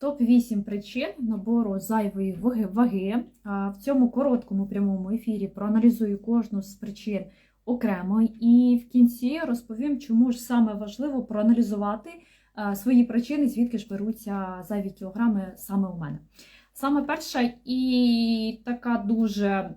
Топ-8 причин набору зайвої ваги-. В цьому короткому прямому ефірі проаналізую кожну з причин окремо і в кінці розповім, чому ж саме важливо проаналізувати свої причини, звідки ж беруться зайві кілограми саме у мене. Саме перша і така дуже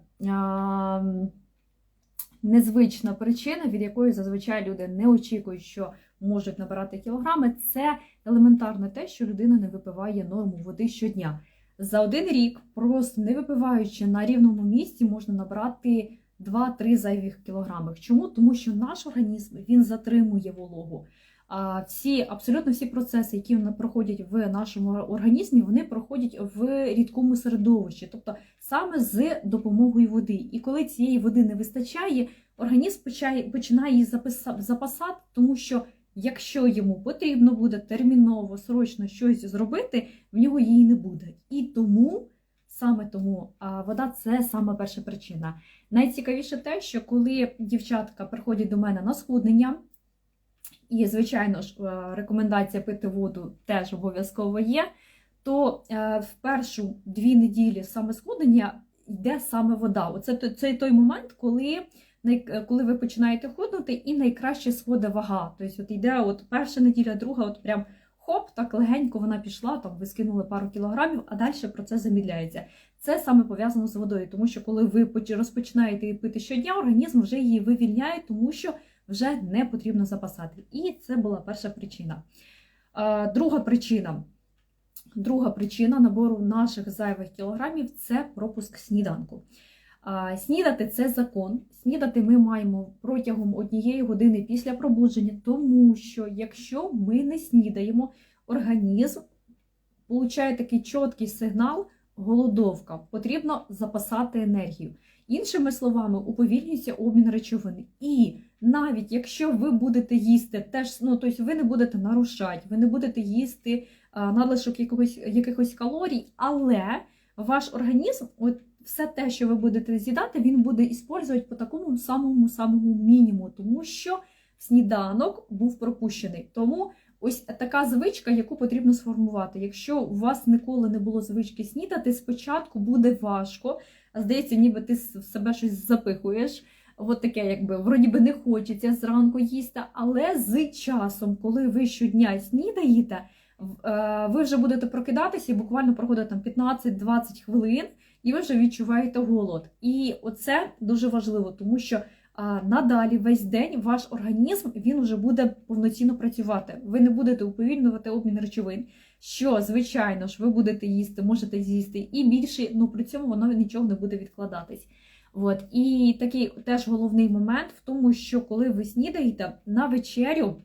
незвична причина, від якої зазвичай люди не очікують, що можуть набирати кілограми, це елементарно те, що людина не випиває норму води щодня. За один рік, просто не випиваючи на рівному місці, можна набрати 2-3 зайвих кілограми. Чому? Тому що наш організм він затримує вологу. А всі, абсолютно всі процеси, які проходять в нашому організмі, вони проходять в рідкому середовищі, тобто саме з допомогою води. І коли цієї води не вистачає, організм починає її запасати, тому що якщо йому потрібно буде терміново, срочно щось зробити, в нього її не буде. І тому, саме тому, вода це саме перша причина. Найцікавіше те, що коли дівчатка приходять до мене на схуднення, і, звичайно ж, е, рекомендація пити воду теж обов'язково є, то е, в першу дві неділі саме схуднення йде саме вода. Оце це той момент, коли, коли ви починаєте худнути, і найкраще сходить вага. Тобто, от йде от перша неділя, друга, от прям хоп, так легенько вона пішла, там ви скинули пару кілограмів, а далі процес замідляється. Це саме пов'язано з водою, тому що коли ви розпочинаєте її пити щодня, організм вже її вивільняє, тому що вже не потрібно запасати. І це була перша причина. Е, Друга причина. Друга причина набору наших зайвих кілограмів це пропуск сніданку. Снідати це закон. Снідати ми маємо протягом однієї години після пробудження, тому що якщо ми не снідаємо, організм получає такий чіткий сигнал голодовка, потрібно запасати енергію. Іншими словами, уповільнюється обмін речовин. І навіть якщо ви будете їсти, теж ну тобто ви не будете нарушати, ви не будете їсти надлишок якогось, якихось калорій, але ваш організм, от все те, що ви будете з'їдати, він буде іспользувати по такому самому самому мінімуму, тому що сніданок був пропущений. Тому ось така звичка, яку потрібно сформувати. Якщо у вас ніколи не було звички снідати, спочатку буде важко. Здається, ніби ти в себе щось запихуєш. От таке, якби вроді би не хочеться зранку їсти, але з часом, коли ви щодня снідаєте, е, ви вже будете прокидатися і буквально проходить там 15-20 хвилин, і ви вже відчуваєте голод. І оце дуже важливо, тому що надалі весь день ваш організм він вже буде повноцінно працювати. Ви не будете уповільнювати обмін речовин. Що, звичайно ж, ви будете їсти, можете з'їсти і більше, ну при цьому воно нічого не буде відкладатись. От. І такий теж головний момент в тому, що коли ви снідаєте на вечерю,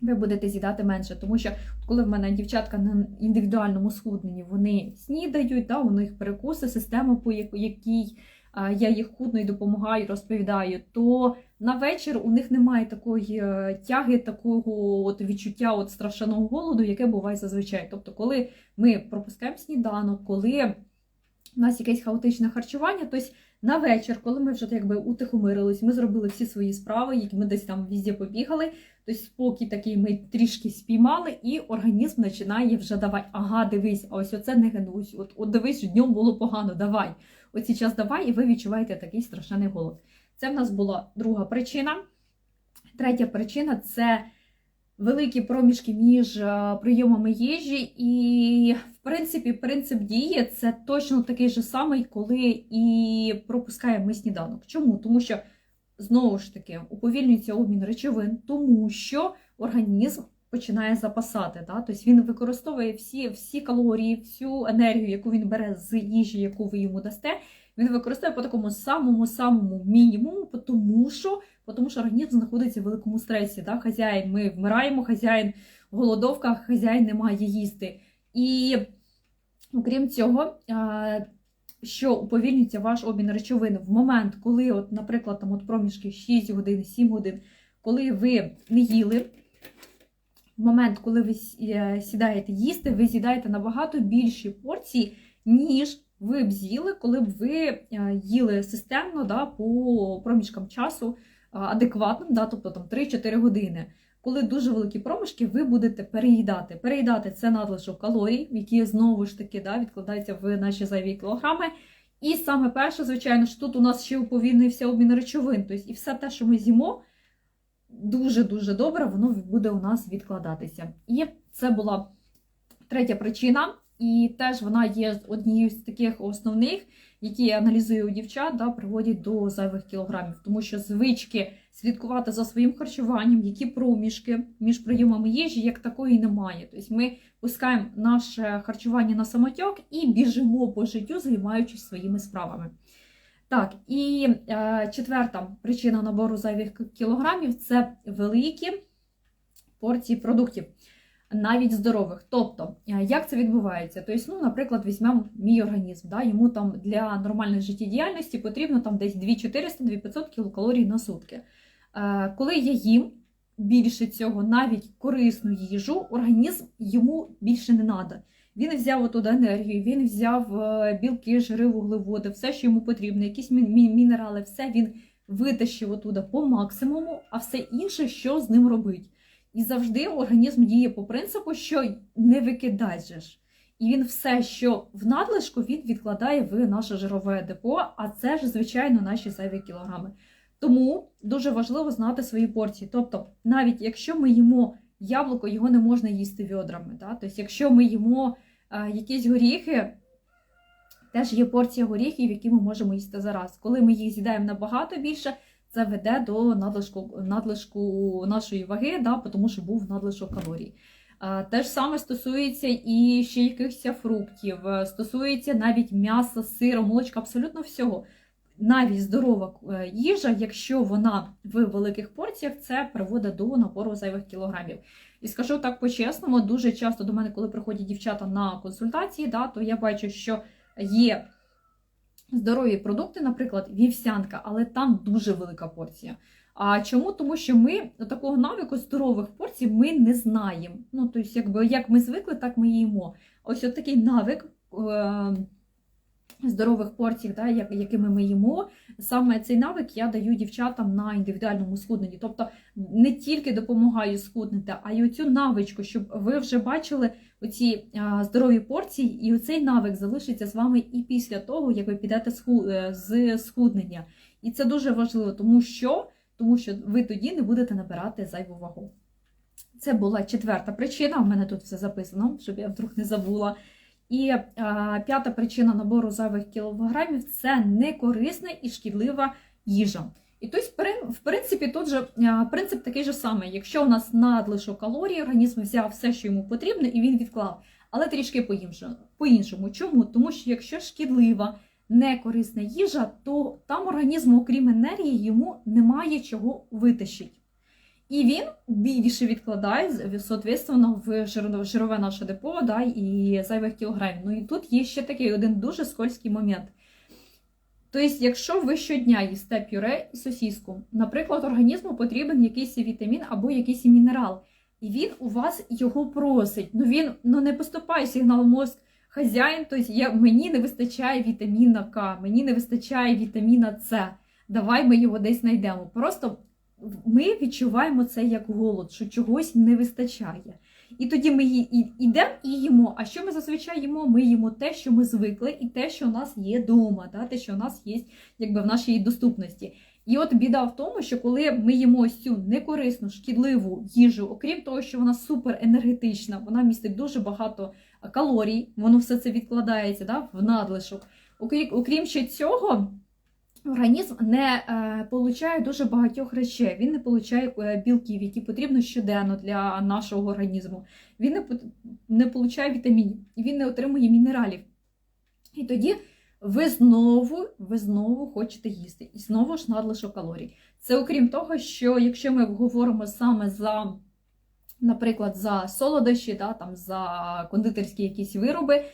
ви будете з'їдати менше, тому що коли в мене дівчатка на індивідуальному схудненні, вони снідають, да, у них перекуси, система, по якій я їх худно і допомагаю, розповідаю, то на вечір у них немає такої е, тяги, такого от відчуття от страшенного голоду, яке буває зазвичай. Тобто, коли ми пропускаємо сніданок, коли у нас якесь хаотичне харчування, тобто на вечір, коли ми вже якби утихомирились, ми зробили всі свої справи, які ми десь там візді побігали. Тобто спокій такий ми трішки спіймали, і організм починає вже давати, ага, дивись, ось оце не генусь, от, от дивись, днем було погано, давай. Оці час давай, і ви відчуваєте такий страшенний голод. Це в нас була друга причина. Третя причина це великі проміжки між е, прийомами їжі, і, в принципі, принцип дії це точно такий же самий, коли і пропускаємо ми сніданок. Чому? Тому що знову ж таки уповільнюється обмін речовин, тому що організм починає запасати. Да? Тобто він використовує всі, всі калорії, всю енергію, яку він бере з їжі, яку ви йому дасте. Він використовує по такому самому самому мінімуму, тому що, тому що організм знаходиться в великому стресі. Да? Хазяїн, ми вмираємо, хазяїн в голодовках, хазяїн не має їсти. І окрім цього, що уповільнюється ваш обмін речовин в момент, коли, от, наприклад, там от проміжки 6 годин, 7 годин, коли ви не їли. В момент, коли ви е, сідаєте їсти, ви з'їдаєте набагато більші порції, ніж ви б з'їли, коли б ви е, їли системно да, по проміжкам часу адекватним, да, тобто там 3-4 години. коли дуже великі проміжки, ви будете переїдати. Переїдати це надлишок калорій, які знову ж таки да, відкладаються в наші зайві кілограми. І саме перше, звичайно ж, тут у нас ще уповільнився обмін речовин. Тобто, і все те, що ми з'їмо, дуже-дуже добре, воно буде у нас відкладатися. І це була третя причина, і теж вона є однією з таких основних, які я аналізую у дівчат, да, приводять до зайвих кілограмів, тому що звички слідкувати за своїм харчуванням, які проміжки між прийомами їжі, як такої немає. Тобто ми пускаємо наше харчування на самотьок і біжимо по життю, займаючись своїми справами. Так, і е, четверта причина набору зайвих кілограмів це великі порції продуктів, навіть здорових. Тобто, е, як це відбувається? Тобто, ну, наприклад, візьмемо мій організм. Да, Йому там для нормальної життєдіяльності потрібно там десь 2400-2500 кілокалорій на сутки. Е, коли я їм більше цього, навіть корисну їжу, організм йому більше не треба. Він взяв отуди енергію, він взяв е, білки, жири, вуглеводи, все, що йому потрібно, якісь мі- мі- мінерали, все він витащив отуди по максимуму, а все інше, що з ним робить. І завжди організм діє по принципу, що не викидай же ж. І він все, що в надлишку, він відкладає в наше жирове депо, а це ж, звичайно, наші зайві кілограми. Тому дуже важливо знати свої порції. Тобто, навіть якщо ми їмо яблуко, його не можна їсти відрами. Да? Тобто, якщо ми їмо е, якісь горіхи, теж є порція горіхів, які ми можемо їсти зараз. Коли ми їх з'їдаємо набагато більше, це веде до надлишку, надлишку нашої ваги, да? тому що був надлишок калорій. Те ж саме стосується і ще якихось фруктів, е, стосується навіть м'яса, сиру, молочка, абсолютно всього. Навіть здорова е, їжа, якщо вона в великих порціях, це приводить до напору зайвих кілограмів. І скажу так по-чесному, дуже часто до мене, коли приходять дівчата на консультації, да, то я бачу, що є здорові продукти, наприклад, вівсянка, але там дуже велика порція. А чому? Тому що ми такого навику здорових порцій ми не знаємо. Ну, тобто, якби як ми звикли, так ми їмо. Ось от такий навик. Здорових порцій, да, як- якими ми їмо, саме цей навик я даю дівчатам на індивідуальному схудненні. Тобто не тільки допомагаю схуднути, а й оцю навичку, щоб ви вже бачили оці здорові порції, і оцей навик залишиться з вами і після того, як ви підете е, з схуднення. І це дуже важливо, тому що, тому що ви тоді не будете набирати зайву вагу. Це була четверта причина. У мене тут все записано, щоб я вдруг не забула. І а, п'ята причина набору зайвих кілограмів це некорисна і шкідлива їжа. І тобто, в принципі, тут же принцип такий же самий. Якщо у нас надлишок калорій, організм взяв все, що йому потрібно, і він відклав, але трішки по-іншому. Чому? Тому що якщо шкідлива, некорисна їжа, то там організм, окрім енергії, йому немає чого витащити. І він більше відкладає, соответственно, в жирове наше депо да, і зайвих кілограмів. Ну і тут є ще такий один дуже скользький момент. Тобто, якщо ви щодня їсте пюре і сосіску, наприклад, організму потрібен якийсь вітамін або якийсь мінерал, і він у вас його просить. Ну він ну, не поступає сигнал мозк. Хазяїн, тобто я, мені не вистачає вітаміна К, мені не вистачає вітаміна С. Давай ми його десь знайдемо. Просто ми відчуваємо це як голод, що чогось не вистачає. І тоді ми йдемо і їмо. А що ми зазвичай їмо? Ми їмо те, що ми звикли, і те, що у нас є вдома, да? те, що у нас є якби, в нашій доступності. І от біда в тому, що коли ми їмо ось цю некорисну, шкідливу їжу, окрім того, що вона суперенергетична, вона містить дуже багато калорій, воно все це відкладається да, в надлишок. Окрім ще цього, організм не е, получає дуже багатьох речей. Він не получає е, білків, які потрібно щоденно для нашого організму. Він не, не получає вітамінів, він не отримує мінералів. І тоді ви знову, ви знову хочете їсти. І знову ж надлишок калорій. Це окрім того, що якщо ми говоримо саме за, наприклад, за солодощі, да, там, за кондитерські якісь вироби,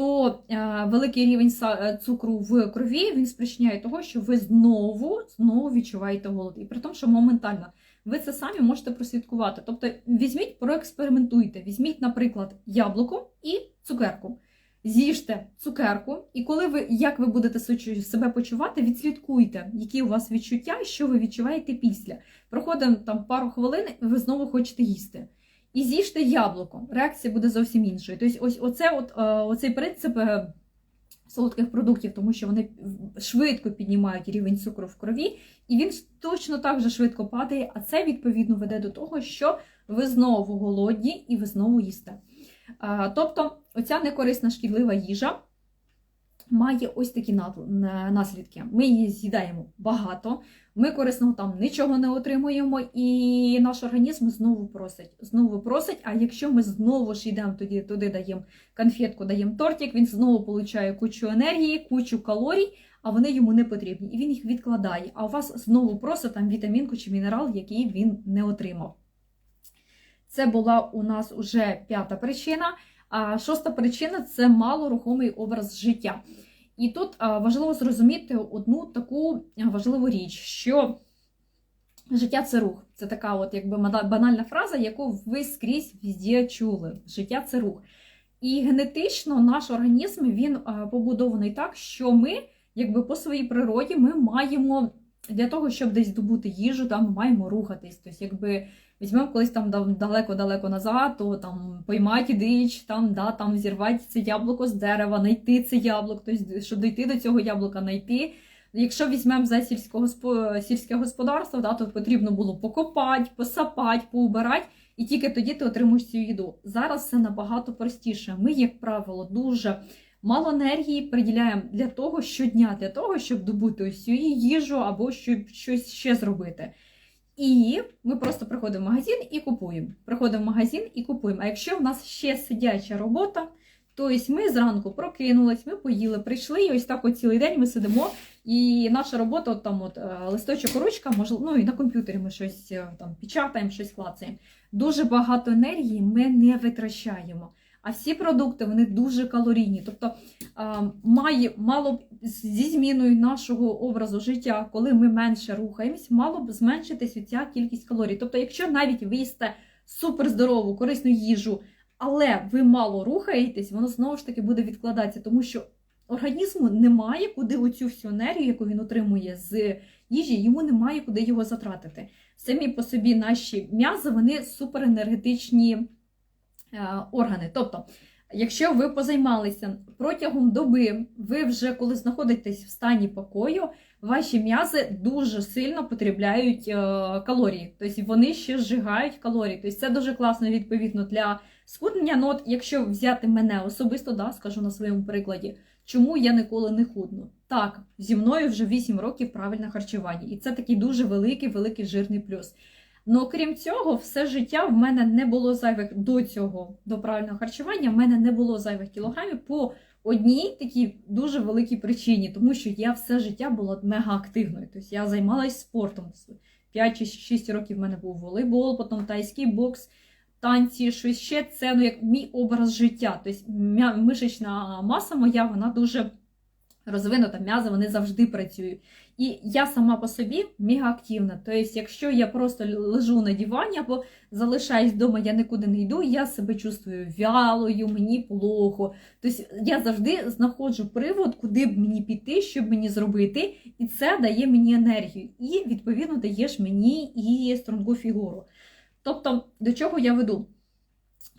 то е, великий рівень е, цукру в крові він спричиняє того, що ви знову, знову відчуваєте голод. І при тому, що моментально ви це самі можете прослідкувати. Тобто візьміть, проекспериментуйте, візьміть, наприклад, яблуко і цукерку. З'їжте цукерку, і коли ви як ви будете себе почувати, відслідкуйте, які у вас відчуття, і що ви відчуваєте після. Проходимо там пару хвилин, і ви знову хочете їсти. І з'їжте яблуко. Реакція буде зовсім іншою. Тобто, ось оце, от, е, оцей принцип е, солодких продуктів, тому що вони швидко піднімають рівень цукру в крові, і він точно так же швидко падає, а це відповідно веде до того, що ви знову голодні і ви знову їсте. Тобто, оця некорисна шкідлива їжа має ось такі наслідки. Ми її з'їдаємо багато, ми корисного там нічого не отримуємо, і наш організм знову просить. Знову просить. А якщо ми знову ж йдемо тоді, туди даємо конфетку, даємо тортик, він знову получає кучу енергії, кучу калорій, а вони йому не потрібні. І він їх відкладає. А у вас знову просить там вітамінку чи мінерал, який він не отримав. Це була у нас уже п'ята причина. А шоста причина це малорухомий образ життя. І тут важливо зрозуміти одну таку важливу річ, що життя це рух. Це така, от якби банальна фраза, яку ви скрізь везде чули. Життя це рух. І генетично наш організм він побудований так, що ми, якби по своїй природі, ми маємо для того, щоб десь добути їжу, там маємо рухатись. Тобто, якби візьмемо колись там далеко-далеко назад, то там поймати дич, там, да, там зірвати це яблуко з дерева, знайти це яблуко, тобто, щоб дійти до цього яблука, знайти. Якщо візьмемо за сільськогоспо- сільське господарство, да, то потрібно було покопати, посапати, поубирати, і тільки тоді ти отримуєш цю їду. Зараз все набагато простіше. Ми, як правило, дуже мало енергії приділяємо для того щодня, для того, щоб добути ось цю їжу або щоб щось ще зробити. І ми просто приходимо в магазин і купуємо. Приходимо в магазин і купуємо. А якщо в нас ще сидяча робота, то ось ми зранку прокинулись, ми поїли, прийшли, і ось так от цілий день ми сидимо. І наша робота, от там от е, листочок, ручка, можливо, ну і на комп'ютері ми щось е, там печатаємо, щось клацаємо. Дуже багато енергії ми не витрачаємо. А всі продукти вони дуже калорійні. Тобто має мало б зі зміною нашого образу життя, коли ми менше рухаємось, мало б зменшитись ця кількість калорій. Тобто, якщо навіть ви їсте суперздорову, корисну їжу, але ви мало рухаєтесь, воно знову ж таки буде відкладатися, тому що організму немає куди оцю всю енергію, яку він отримує з їжі, йому немає куди його затратити. Самі по собі наші м'язи, вони суперенергетичні органи. Тобто, якщо ви позаймалися протягом доби, ви вже коли знаходитесь в стані покою, ваші м'язи дуже сильно потребляють е, калорії. Тобто вони ще зжигають калорії. Тобто це дуже класно відповідно для схуднення. Ну, от якщо взяти мене особисто, да, скажу на своєму прикладі, чому я ніколи не худну. Так, зі мною вже 8 років правильне харчування, і це такий дуже великий, великий жирний плюс. Ну, окрім цього, все життя в мене не було зайвих до цього, до правильного харчування, в мене не було зайвих кілограмів по одній такій дуже великій причині, тому що я все життя була мега активною. Тобто я займалася спортом. 5 чи 6 років в мене був волейбол, потім тайський бокс, танці, щось ще. Це ну, як мій образ життя. Тобто мишечна маса моя, вона дуже розвинута, м'язи вони завжди працюють. І я сама по собі мегаактивна. Тобто, якщо я просто лежу на дивані або залишаюсь вдома, я нікуди не йду, я себе чувствую вялою, мені плохо. Тобто я завжди знаходжу привод, куди б мені піти, щоб мені зробити, і це дає мені енергію. І відповідно даєш мені і стронгу фігуру. Тобто, до чого я веду?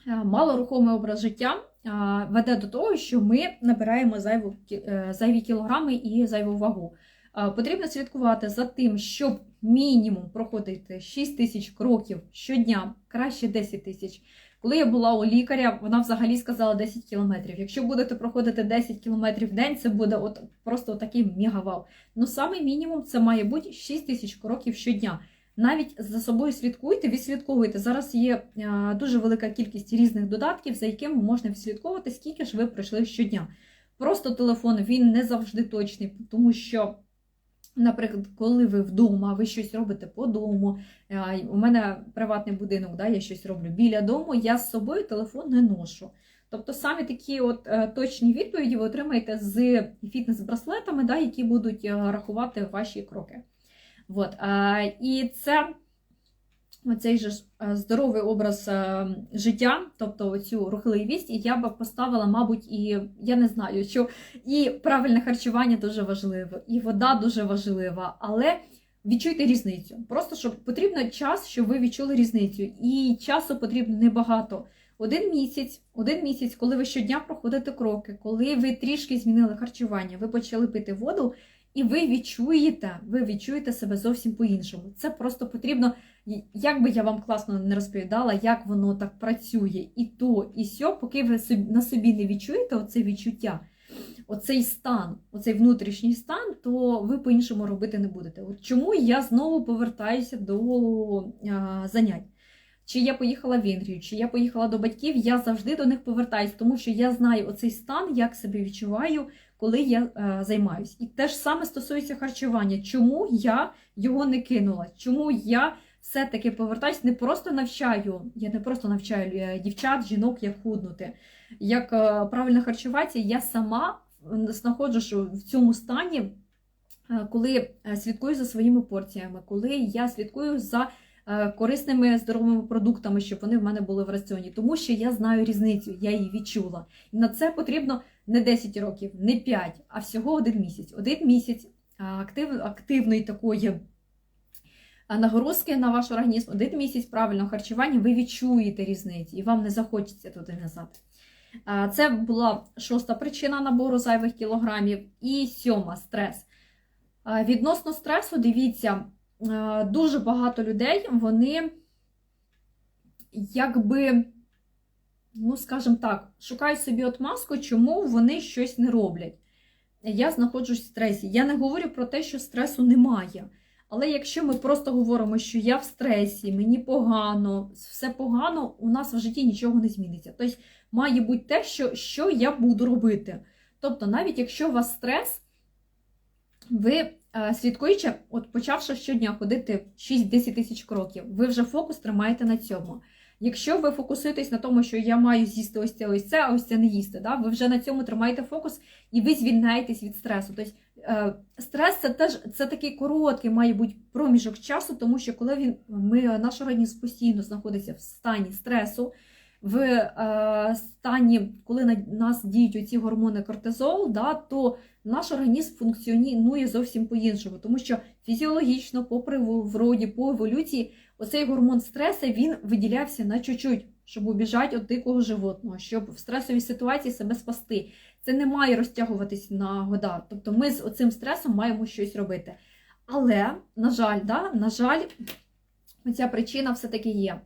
Е, Малорухомий образ життя е, веде до того, що ми набираємо зайву, е, зайві кілограми і зайву вагу. Е, Потрібно слідкувати за тим, щоб мінімум проходити 6 тисяч кроків щодня, краще 10 тисяч. Коли я була у лікаря, вона взагалі сказала 10 кілометрів. Якщо будете проходити 10 кілометрів в день, це буде от просто такий мегавал. Ну саме мінімум це має бути 6 тисяч кроків щодня. Навіть за собою слідкуйте, відслідковуйте. Зараз є е, дуже велика кількість різних додатків, за якими можна відслідковувати, скільки ж ви пройшли щодня. Просто телефон він не завжди точний, тому що, наприклад, коли ви вдома, ви щось робите по дому. е, У мене приватний будинок, да, я щось роблю біля дому, я з собою телефон не ношу. Тобто саме такі от е, точні відповіді ви отримаєте з фітнес-браслетами, да, які будуть е, рахувати ваші кроки. От, і це оцей же е, здоровий образ е, життя, тобто цю рухливість, і я б поставила, мабуть, і я не знаю, що і правильне харчування дуже важливо, і вода дуже важлива, але відчуйте різницю. Просто щоб потрібно час, щоб ви відчули різницю. І часу потрібно небагато. Один місяць, один місяць, коли ви щодня проходите кроки, коли ви трішки змінили харчування, ви почали пити воду, і ви відчуєте, ви відчуєте себе зовсім по-іншому. Це просто потрібно, як би я вам класно не розповідала, як воно так працює, і то, і сьо, поки ви на собі не відчуєте оце відчуття, оцей стан, оцей внутрішній стан, то ви по-іншому робити не будете. От чому я знову повертаюся до а, занять. Чи я поїхала в Венгрію, чи я поїхала до батьків, я завжди до них повертаюсь, тому що я знаю оцей стан, як себе відчуваю, коли я е, займаюсь. І те ж саме стосується харчування. Чому я його не кинула? Чому я все-таки повертаюсь, не просто навчаю, я не просто навчаю е, дівчат, жінок, як худнути, як е, правильно харчуватися, я сама знаходжусь в цьому стані, коли слідкую за своїми порціями, коли я слідкую за корисними здоровими продуктами, щоб вони в мене були в раціоні, тому що я знаю різницю, я її відчула. І на це потрібно не 10 років, не 5, а всього один місяць. Один місяць актив, активної такої нагрузки на ваш організм, один місяць правильного харчування, ви відчуєте різницю і вам не захочеться туди назад. Це була шоста причина набору зайвих кілограмів. І сьома стрес. Відносно стресу, дивіться, дуже багато людей, вони якби ну, скажімо так, шукають собі отмазку, чому вони щось не роблять. Я знаходжусь в стресі. Я не говорю про те, що стресу немає. Але якщо ми просто говоримо, що я в стресі, мені погано, все погано, у нас в житті нічого не зміниться. Тобто має бути те, що, що я буду робити. Тобто, навіть якщо у вас стрес, ви е, слідкуючи, от почавши щодня ходити 6-10 тисяч кроків, ви вже фокус тримаєте на цьому. Якщо ви фокусуєтесь на тому, що я маю з'їсти ось це, ось це, а ось це не їсти, да? ви вже на цьому тримаєте фокус і ви звільняєтесь від стресу. Тобто е, стрес це теж це такий короткий, має бути проміжок часу, тому що коли він ми, наш організм постійно знаходиться в стані стресу, в е, стані, коли на нас діють оці гормони кортизол, да, то наш організм функціонує зовсім по-іншому, тому що фізіологічно, по природі, по еволюції, оцей гормон стресу він виділявся на чуть-чуть, щоб убіжати від дикого животного, щоб в стресовій ситуації себе спасти. Це не має розтягуватись на года. Тобто ми з оцим стресом маємо щось робити. Але, на жаль, да, на жаль, ця причина все-таки є.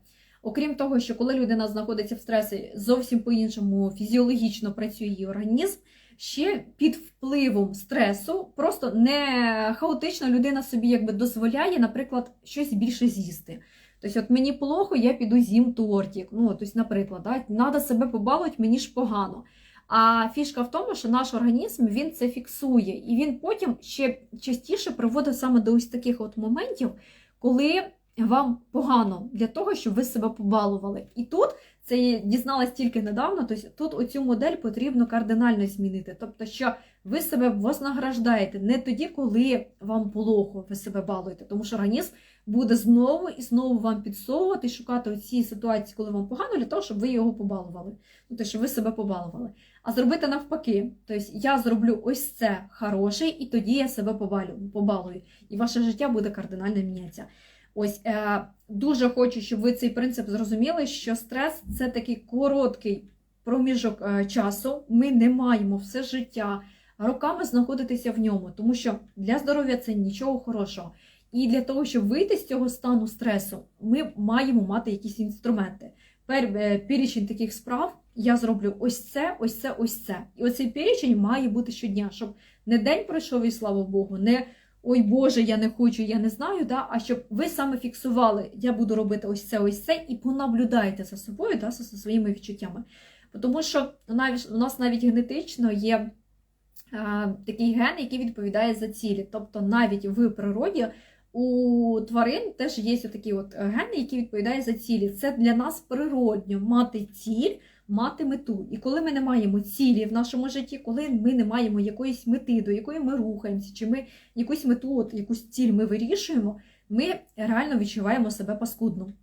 Окрім того, що коли людина знаходиться в стресі, зовсім по-іншому фізіологічно працює її організм, ще під впливом стресу, просто не хаотично людина собі якби дозволяє, наприклад, щось більше з'їсти. Тобто, от мені плохо, я піду з'їм тортик. Ну, тобто, наприклад, треба себе побалувати, мені ж погано. А фішка в тому, що наш організм він це фіксує, і він потім ще частіше приводить саме до ось таких от моментів, коли вам погано для того, щоб ви себе побалували. І тут це я дізналась тільки недавно. Тобто тут оцю модель потрібно кардинально змінити. Тобто, що ви себе вознаграждаєте не тоді, коли вам плохо, ви себе балуєте, тому що організм буде знову і знову вам підсовувати шукати оці ситуації, коли вам погано, для того, щоб ви його побалували. Ну, тобто, щоб ви себе побалували. А зробити навпаки, тобто я зроблю ось це хороше, і тоді я себе побалю, побалую. І ваше життя буде кардинально мінятися. Ось е, дуже хочу, щоб ви цей принцип зрозуміли, що стрес це такий короткий проміжок е, часу. Ми не маємо все життя роками знаходитися в ньому, тому що для здоров'я це нічого хорошого. І для того, щоб вийти з цього стану стресу, ми маємо мати якісь інструменти. Е, перечень таких справ я зроблю ось це, ось це, ось це. І оцей перечень має бути щодня, щоб не день пройшов, і слава Богу, не ой Боже, я не хочу, я не знаю, да, а щоб ви саме фіксували, я буду робити ось це, ось це, і понаблюдаєте за собою, да, за своїми відчуттями. Тому що навіть, у нас навіть генетично є а, такий ген, який відповідає за цілі. Тобто навіть в природі у тварин теж є такі от гени, які відповідають за цілі. Це для нас природньо мати ціль, мати мету. І коли ми не маємо цілі в нашому житті, коли ми не маємо якоїсь мети, до якої ми рухаємося, чи ми якусь мету, от, якусь ціль ми вирішуємо, ми реально відчуваємо себе паскудно.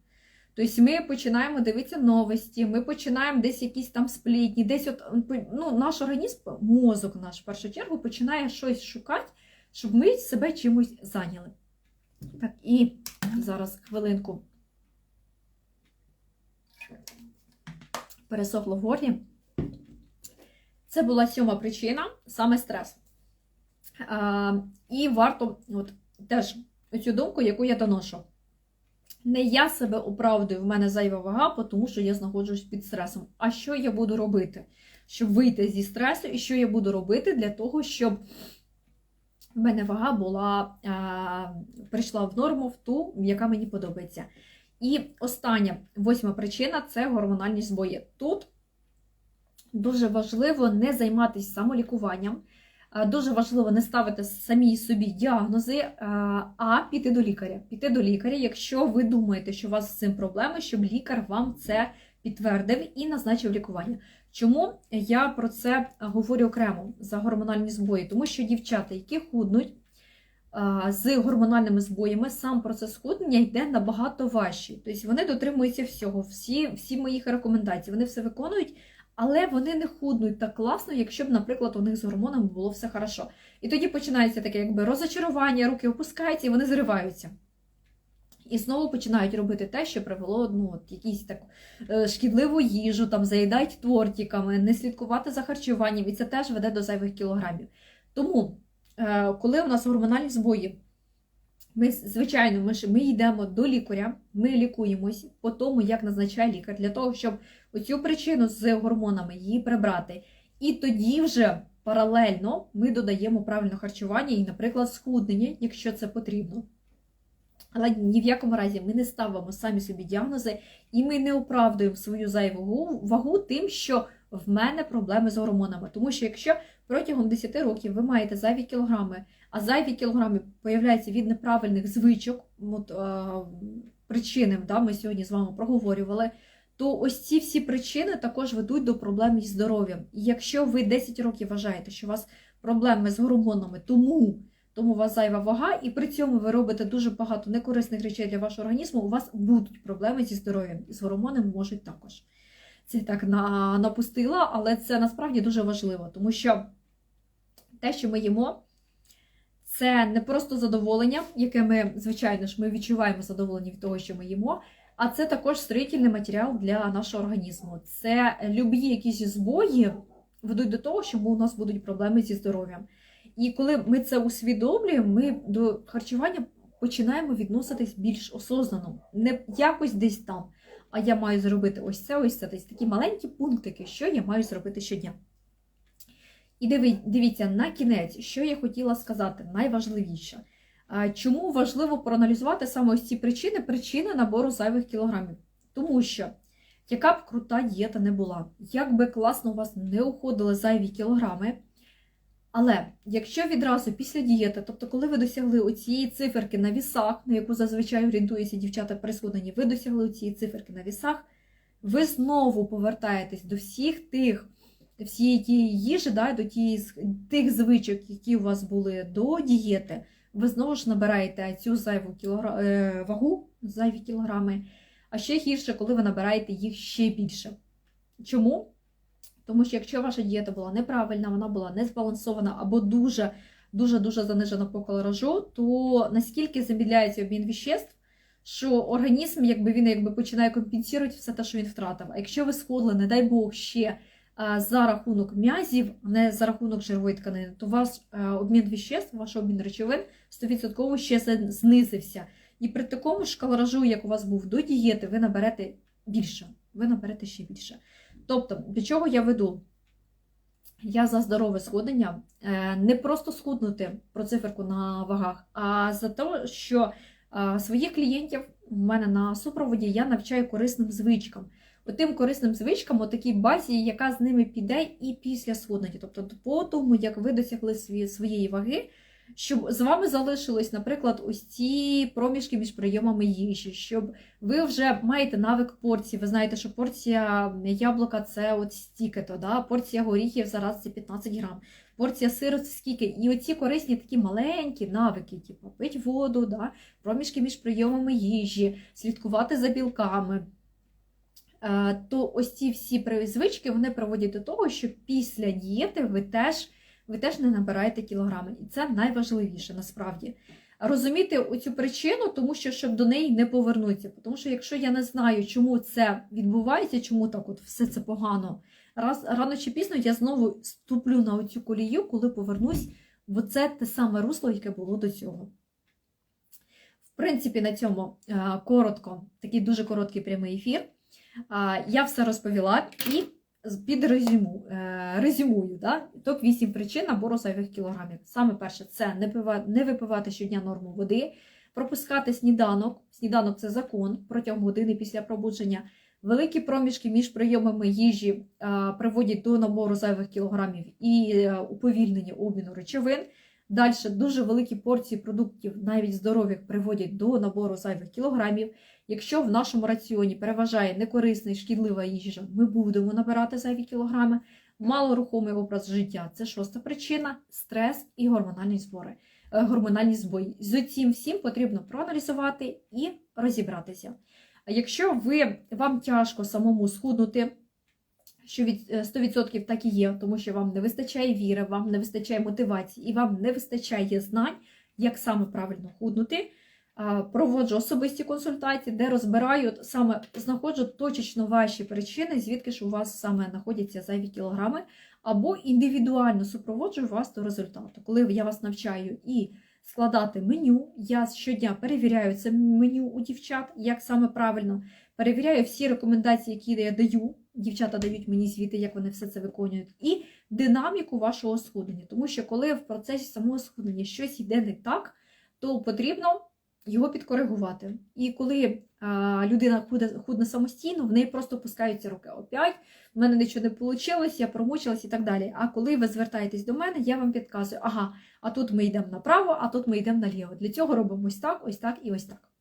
Тобто ми починаємо дивитися новості, ми починаємо десь якісь там сплітні, десь от ну, наш організм, мозок наш в першу чергу починає щось шукати, щоб ми себе чимось зайняли. Так, і зараз хвилинку пересохло в горлі. Це була сьома причина, саме стрес. А, і варто от, теж оцю думку, яку я доношу. Не я себе оправдую, в мене зайва вага, тому що я знаходжусь під стресом. А що я буду робити, щоб вийти зі стресу, і що я буду робити для того, щоб в мене вага була, а, прийшла в норму, в ту, яка мені подобається. І остання восьма причина це гормональні збої. Тут дуже важливо не займатися самолікуванням. Дуже важливо не ставити самі собі діагнози, а піти до лікаря. Піти до лікаря, якщо ви думаєте, що у вас з цим проблеми, щоб лікар вам це підтвердив і назначив лікування. Чому я про це говорю окремо за гормональні збої? Тому що дівчата, які худнуть з гормональними збоями, сам процес худнення йде набагато важчий. Тобто вони дотримуються всього, всі, всі моїх рекомендацій, вони все виконують. Але вони не худнуть так класно, якщо б, наприклад, у них з гормонами було все хорошо. І тоді починається таке, якби розочарування, руки опускаються і вони зриваються. І знову починають робити те, що привело ну, от, якісь так е, шкідливу їжу, там заїдають тортиками, не слідкувати за харчуванням, і це теж веде до зайвих кілограмів. Тому, е, коли у нас гормональні збої, ми, звичайно, ми ми йдемо до лікаря, ми лікуємось по тому, як назначає лікар, для того, щоб оцю причину з гормонами її прибрати. І тоді вже паралельно ми додаємо правильне харчування і, наприклад, схуднення, якщо це потрібно. Але ні в якому разі ми не ставимо самі собі діагнози, і ми не оправдуємо свою зайву вагу тим, що в мене проблеми з гормонами. Тому що якщо протягом 10 років ви маєте зайві кілограми, а зайві кілограми появляються від неправильних звичок, от, е, причини да, ми сьогодні з вами проговорювали, то ось ці всі причини також ведуть до проблем із здоров'ям. І якщо ви 10 років вважаєте, що у вас проблеми з гормонами, тому тому у вас зайва вага, і при цьому ви робите дуже багато некорисних речей для вашого організму, у вас будуть проблеми зі здоров'ям. І з гормонами можуть також. Це так напустила, але це насправді дуже важливо, тому що те, що ми їмо, це не просто задоволення, яке ми, звичайно ж, ми відчуваємо задоволення від того, що ми їмо, а це також строїтельний матеріал для нашого організму. Це любі якісь збої ведуть до того, що у нас будуть проблеми зі здоров'ям. І коли ми це усвідомлюємо, ми до харчування починаємо відноситись більш осознано, не якось десь там. А я маю зробити ось це, ось це. Тобто такі маленькі пунктики, що я маю зробити щодня. І дивіться, на кінець, що я хотіла сказати, найважливіше. Чому важливо проаналізувати саме ось ці причини, причини набору зайвих кілограмів? Тому що, яка б крута дієта не була, як би класно у вас не уходили зайві кілограми, але якщо відразу після дієти, тобто, коли ви досягли оцієї циферки на вісах, на яку зазвичай орієнтуються дівчата присутні, ви досягли цієї циферки на вісах, ви знову повертаєтесь до всіх тих, всієї тієї їжі, да, до тієї, тих звичок, які у вас були до дієти, ви знову ж набираєте цю зайву кілогра... Е, вагу, зайві кілограми, а ще гірше, коли ви набираєте їх ще більше. Чому? Тому що якщо ваша дієта була неправильна, вона була не збалансована або дуже дуже дуже занижена по колоражу, то наскільки замідляється обмін віществ, що організм якби він якби починає компенсувати все те, що він втратив. А якщо ви сходили, не дай Бог, ще за рахунок м'язів, не за рахунок жирової тканини, то ваш обмін віществ, ваш обмін речовин 100% ще знизився. І при такому ж калоражу, як у вас був до дієти, ви наберете більше. Ви наберете ще більше. Тобто, до чого я веду? Я за здорове сходення, е, не просто схуднути про циферку на вагах, а за те, що е, своїх клієнтів в мене на супроводі я навчаю корисним звичкам. Отим корисним звичкам, о такій базі, яка з ними піде і після сходнення. Тобто, по тому, як ви досягли своєї ваги, Щоб з вами залишилось, наприклад, ось ці проміжки між прийомами їжі, щоб ви вже маєте навик порції. Ви знаєте, що порція яблука це от стільки-то, да? порція горіхів зараз це 15 грам, порція сиру це скільки. І оці корисні такі маленькі навики, типу пить воду, да? проміжки між прийомами їжі, слідкувати за білками. Е, То ось ці всі звички вони приводять до того, що після дієти ви теж, ви теж не набираєте кілограми. І це найважливіше насправді. Розуміти оцю причину, тому що щоб до неї не повернутися. Тому що якщо я не знаю, чому це відбувається, чому так от все це погано, раз, рано чи пізно я знову ступлю на оцю колію, коли повернусь в оце те саме русло, яке було до цього. В принципі, на цьому е, коротко, такий дуже короткий прямий ефір. Я все розповіла і під резюму, е, резюмую. Да? Топ-8 причин набору зайвих кілограмів. Саме перше це не, випивати щодня норму води, пропускати сніданок. Сніданок це закон протягом години після пробудження. Великі проміжки між прийомами їжі приводять до набору зайвих кілограмів і е, уповільнення обміну речовин. Далі дуже великі порції продуктів, навіть здорових, приводять до набору зайвих кілограмів. Якщо в нашому раціоні переважає некорисна і шкідлива їжа, ми будемо набирати зайві кілограми. Малорухомий образ життя це шоста причина, стрес і гормональні збори, е, гормональні збої. З цим всім потрібно проаналізувати і розібратися. Якщо ви вам тяжко самому схуднути, що від е, 100% так і є, тому що вам не вистачає віри, вам не вистачає мотивації і вам не вистачає знань, як саме правильно худнути. А, Проводжу особисті консультації, де розбираю саме знаходжу точечно ваші причини, звідки ж у вас саме знаходяться зайві кілограми, або індивідуально супроводжую вас до результату. Коли я вас навчаю і складати меню, я щодня перевіряю це меню у дівчат, як саме правильно, перевіряю всі рекомендації, які я даю. Дівчата дають мені звіти, як вони все це виконують, і динаміку вашого схуднення. Тому що коли в процесі самого схуднення щось йде не так, то потрібно його підкоригувати. І коли а, людина худне, худне самостійно, в неї просто пускаються руки. Опять в мене нічого не вийшло, я промучилась і так далі. А коли ви звертаєтесь до мене, я вам підказую, ага, а тут ми йдемо направо, а тут ми йдемо наліво. Для цього робимо ось так, ось так і ось так.